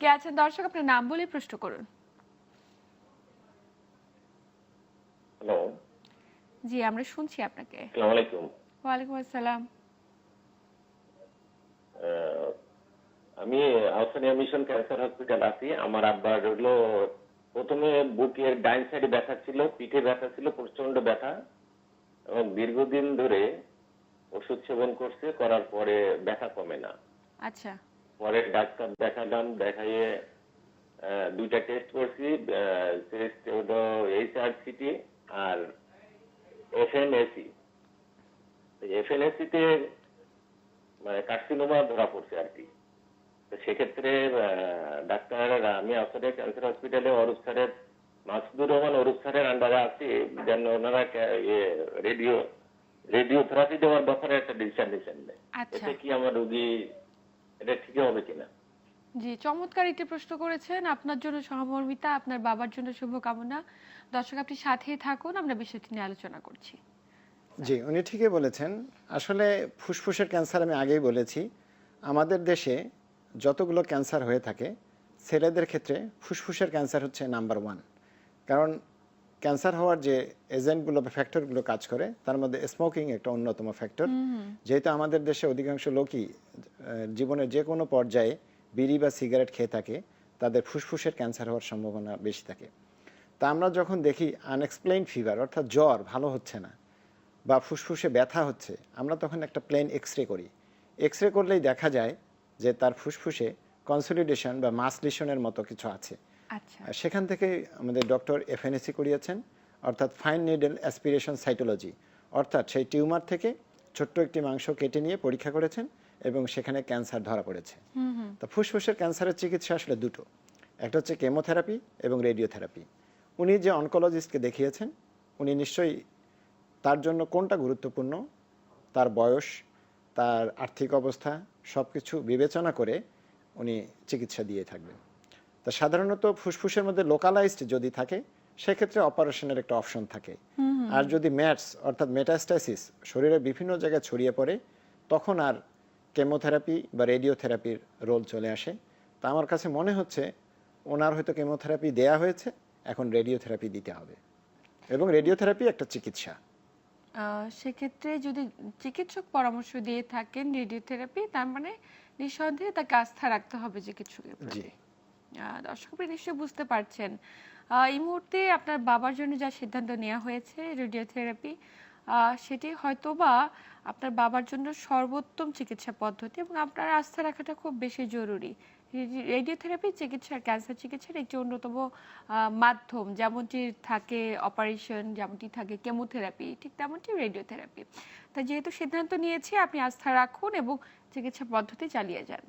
কে আছেন দর্শক? আপনার নাম বলে প্রশ্ন করুন। হ্যালো। জি আমরা শুনছি আপনাকে। আসসালামু আলাইকুম। ওয়ালাইকুম আসসালাম। আমি আউসানিয়া মিশন ক্যান্সার হসপিটাল আছি। আমার আব্বার হলো প্রথমে বুকের ডাইন সাইডে ব্যথা ছিল পিঠে ব্যথা ছিল প্রচণ্ড ব্যথা। এবং দীর্ঘদিন ধরে ওষুধ সেবন করছে করার পরে ব্যথা কমে না। আচ্ছা। পরে ডাক্তার দেখালাম দেখাইয়ে দুইটা টেস্ট করছি টেস্ট হলো এইচ আর সিটি আর এফএনএসি এফএনএসি তে মানে কার্সিনোমা ধরা পড়ছে আর কি তো সেক্ষেত্রে ডাক্তার আমি আসলে ক্যান্সার হসপিটালে অরূপ স্যারের মাসুদুর রহমান অরূপ স্যারের আন্ডারে আছি যেন ওনারা রেডিও রেডিও থেরাপি দেওয়ার ব্যাপারে একটা ডিসিশন নিয়েছেন। আচ্ছা। এতে কি আমার রোগী এটা ঠিক হবে কিনা? জি চমৎকার একটি প্রশ্ন করেছেন। আপনার জন্য সহমর্মিতা আপনার বাবার জন্য শুভকামনা। দর্শক আপনি সাথেই থাকুন আমরা বিষয়টি নিয়ে আলোচনা করছি। জি উনি ঠিকই বলেছেন। আসলে ফুসফুসের ক্যান্সার আমি আগেই বলেছি। আমাদের দেশে যতগুলো ক্যান্সার হয়ে থাকে ছেলেদের ক্ষেত্রে ফুসফুসের ক্যান্সার হচ্ছে নাম্বার ওয়ান। কারণ ক্যান্সার হওয়ার যে এজেন্টগুলো বা ফ্যাক্টরগুলো কাজ করে তার মধ্যে স্মোকিং একটা অন্যতম ফ্যাক্টর। যেহেতু আমাদের দেশে অধিকাংশ লোকই জীবনের যে কোনো পর্যায়ে বিড়ি বা সিগারেট খেয়ে থাকে তাদের ফুসফুসের ক্যান্সার হওয়ার সম্ভাবনা বেশি থাকে। তা আমরা যখন দেখি আনএক্সপ্লেইন ফিভার অর্থাৎ জ্বর ভালো হচ্ছে না বা ফুসফুসে ব্যথা হচ্ছে আমরা তখন একটা প্লেন এক্স রে করি। এক্স রে করলেই দেখা যায় যে তার ফুসফুসে কনসলিডেশন বা মাসলিশনের মতো কিছু আছে। সেখান থেকে আমাদের ডক্টর এফএনএসি করিয়েছেন অর্থাৎ ফাইন নিডল অ্যাসপিরেশন সাইটোলজি অর্থাৎ সেই টিউমার থেকে ছোট্ট একটি মাংস কেটে নিয়ে পরীক্ষা করেছেন এবং সেখানে ক্যান্সার ধরা পড়েছে। হুম ফুসফুসের ক্যান্সারের চিকিৎসা আসলে দুটো। একটা হচ্ছে কেমোথেরাপি এবং রেডিওথেরাপি। উনি যে অনকোলজিস্টকে দেখিয়েছেন উনি নিশ্চয়ই তার জন্য কোনটা গুরুত্বপূর্ণ তার বয়স তার আর্থিক অবস্থা সব কিছু বিবেচনা করে উনি চিকিৎসা দিয়ে থাকবেন। তা সাধারণত ফুসফুসের মধ্যে লোকালাইজড যদি থাকে সেক্ষেত্রে অপারেশনের একটা অপশন থাকে। আর যদি ম্যাটস অর্থাৎ মেটাস্টাসিস শরীরের বিভিন্ন জায়গায় ছড়িয়ে পড়ে তখন আর কেমোথেরাপি বা রেডিওথেরাপির রোল চলে আসে। তা আমার কাছে মনে হচ্ছে ওনার হয়তো কেমোথেরাপি দেয়া হয়েছে এখন রেডিওথেরাপি দিতে হবে। এবং রেডিওথেরাপি একটা চিকিৎসা। সেক্ষেত্রে যদি চিকিৎসক পরামর্শ দিয়ে থাকেন রেডিওথেরাপি তার মানে নিঃসন্দেহে তাকে আস্থা রাখতে হবে চিকিৎসকের জি। প্রতি দর্শক আপনি নিশ্চয়ই বুঝতে পারছেন। এই মুহূর্তে আপনার বাবার জন্য যা সিদ্ধান্ত নেওয়া হয়েছে রেডিওথেরাপি সেটি হয়তো বা আপনার বাবার জন্য সর্বোত্তম চিকিৎসা পদ্ধতি এবং আপনার আস্থা রাখাটা খুব বেশি জরুরি। রেডিওথেরাপি চিকিৎসার ক্যান্সার চিকিৎসার একটি অন্যতম মাধ্যম। যেমনটি থাকে অপারেশন যেমনটি থাকে কেমোথেরাপি ঠিক তেমনটি রেডিওথেরাপি তা যেহেতু সিদ্ধান্ত নিয়েছি, আপনি আস্থা রাখুন এবং চিকিৎসা পদ্ধতি চালিয়ে যান।